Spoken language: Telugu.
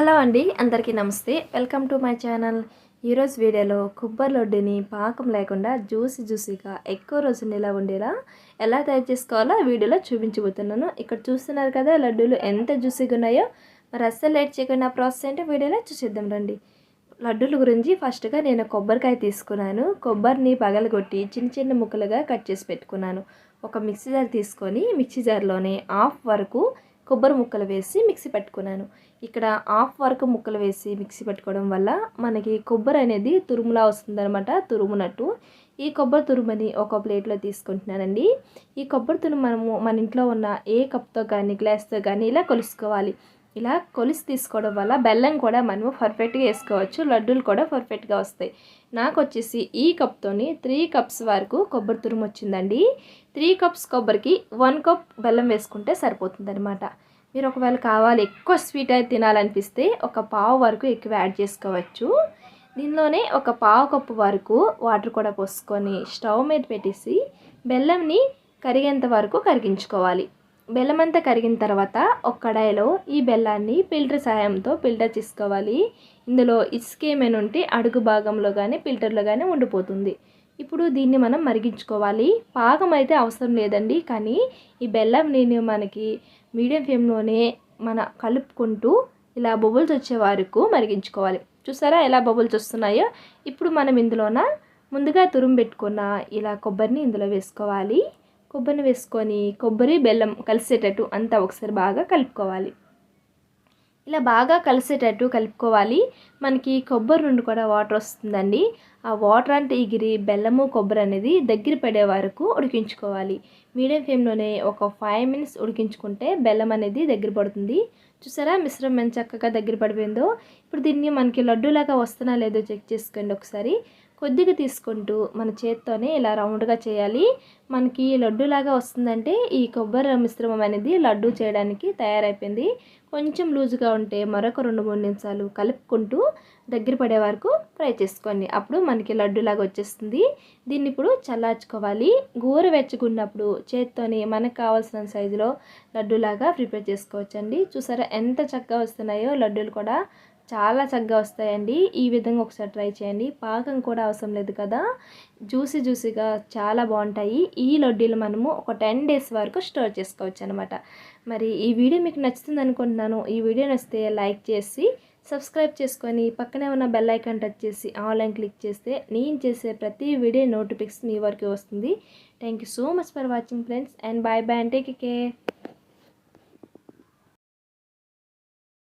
హలో అండి అందరికీ నమస్తే. Welcome to my channel. ఈరోజు వీడియోలో కొబ్బరి లడ్డుని పాకం లేకుండా జ్యూసీ జ్యూసీగా ఎక్కువ రోజులు నిలా ఉండేలా ఎలా తయారు చేసుకోవాలో వీడియోలో చూపించబోతున్నాను. ఇక్కడ చూస్తున్నారు కదా లడ్డూలు ఎంత జ్యూసీగా ఉన్నాయో. మరి అస్సలు లేట్ చేయకుండా ప్రాసెస్ ఏంటో వీడియోలో చూసేద్దాం రండి. లడ్డూల గురించి ఫస్ట్గా నేను కొబ్బరికాయ తీసుకున్నాను. కొబ్బరిని పగలగొట్టి చిన్న చిన్న ముక్కలుగా కట్ చేసి పెట్టుకున్నాను. ఒక మిక్సీ జార్ తీసుకొని మిక్సీ జార్లోనే హాఫ్ వరకు కొబ్బరి ముక్కలు వేసి మిక్సీ పెట్టుకున్నాను. ఇక్కడ హాఫ్ వరకు ముక్కలు వేసి మిక్సీ పెట్టుకోవడం వల్ల మనకి కొబ్బరి అనేది తురుములా వస్తుందన్నమాట తురుమునట్టు. ఈ కొబ్బరి తురుమని ఒక ప్లేట్లో తీసుకుంటున్నానండి. ఈ కొబ్బరి తురుము మనము మన ఇంట్లో ఉన్న ఏ కప్తో కానీ గ్లాస్తో కానీ ఇలా కొలుసుకోవాలి. ఇలా కొలిసి తీసుకోవడం వల్ల బెల్లం కూడా మనము పర్ఫెక్ట్గా వేసుకోవచ్చు లడ్డూలు కూడా పర్ఫెక్ట్గా వస్తాయి. నాకు వచ్చేసి ఈ కప్తోని త్రీ కప్స్ వరకు కొబ్బరి తురుము వచ్చిందండి. త్రీ కప్స్ కొబ్బరికి వన్ కప్ బెల్లం వేసుకుంటే సరిపోతుందనమాట మీరు ఒకవేళ కావాలి ఎక్కువ స్వీట్ అయితే తినాలనిపిస్తే ఒక పావు వరకు ఎక్కువ యాడ్ చేసుకోవచ్చు. దీనిలోనే ఒక పావు కప్పు వరకు వాటర్ కూడా పోసుకొని స్టవ్ మీద పెట్టేసి బెల్లంని కరిగేంత వరకు కరిగించుకోవాలి. బెల్లం అంతా కరిగిన తర్వాత ఒక కడాయిలో ఈ బెల్లాన్ని ఫిల్టర్ సాయంతో ఫిల్టర్ చేసుకోవాలి. ఇందులో ఇసుక ఏమైనా ఉంటే అడుగు భాగంలో కానీ ఫిల్టర్లో కానీ ఉండిపోతుంది. ఇప్పుడు దీన్ని మనం మరిగించుకోవాలి. పాకం అయితే అవసరం లేదండి కానీ ఈ బెల్లం నేను మనకి మీడియం ఫ్లేమ్లోనే మన కలుపుకుంటూ ఇలా బొబుల్స్ వచ్చే వరకు మరిగించుకోవాలి. చూసారా ఎలా బబుల్స్ వస్తున్నాయో? ఇప్పుడు మనం ఇందులోన ముందుగా తురుము పెట్టుకున్న ఇలా కొబ్బరిని ఇందులో వేసుకోవాలి. కొబ్బరిని వేసుకొని కొబ్బరి బెల్లం కలిసేటట్టు అంతా ఒకసారి బాగా కలుపుకోవాలి. ఇలా బాగా కలిసేటట్టు కలుపుకోవాలి. మనకి కొబ్బరి నుండి కూడా వాటర్ వస్తుందండి. ఆ వాటర్ అంటే ఎగిరి బెల్లము కొబ్బరి అనేది దగ్గర పడే వరకు ఉడికించుకోవాలి. మీడియం ఫ్లేమ్లోనే ఒక ఫైవ్ మినిట్స్ ఉడికించుకుంటే బెల్లం అనేది దగ్గర పడుతుంది. చూసారా మిశ్రమం ఎంత చక్కగా దగ్గర పడిపోయిందో? ఇప్పుడు దీన్ని మనకి లడ్డూలాగా వస్తున్నా లేదో చెక్ చేసుకోండి ఒకసారి. కొద్దిగా తీసుకుంటూ మన చేత్తోనే ఇలా రౌండ్గా చేయాలి. మనకి లడ్డూలాగా వస్తుందంటే ఈ కొబ్బరి మిశ్రమం అనేది లడ్డు చేయడానికి తయారైపోయింది. కొంచెం లూజుగా ఉంటే మరొక రెండు మూడు నిమిషాలు కలుపుకుంటూ దగ్గర పడే వరకు ఫ్రై చేసుకోండి. అప్పుడు మనకి లడ్డూలాగా వచ్చేస్తుంది. దీన్ని ఇప్పుడు చల్లార్చుకోవాలి. గోర వెచ్చుకున్నప్పుడు చేత్తోని మనకు కావాల్సిన సైజులో లడ్డూలాగా ప్రిపేర్ చేసుకోవచ్చండి. చూసారా ఎంత చక్కగా వస్తున్నాయో లడ్డూలు కూడా. చాలా చక్కగా వస్తాయండి. ఈ విధంగా ఒకసారి ట్రై చేయండి. పాకం కూడా అవసరం లేదు కదా. జ్యూసీ జ్యూసీగా చాలా బాగుంటాయి. ఈ లడ్డీలు మనము ఒక టెన్ డేస్ వరకు స్టోర్ చేసుకోవచ్చు అనమాట మరి ఈ వీడియో మీకు నచ్చుతుంది అనుకుంటున్నాను. ఈ వీడియో నచ్చితే లైక్ చేసి సబ్స్క్రైబ్ చేసుకొని పక్కనే ఉన్న బెల్ ఐకాన్ టచ్ చేసి ఆన్లైన్ క్లిక్ చేస్తే నేను చేసే ప్రతి వీడియో నోటిఫికేషన్ మీ వరకు వస్తుంది. Thank you so much for watching friends. And bye bye అంటే టేక్ కేర్.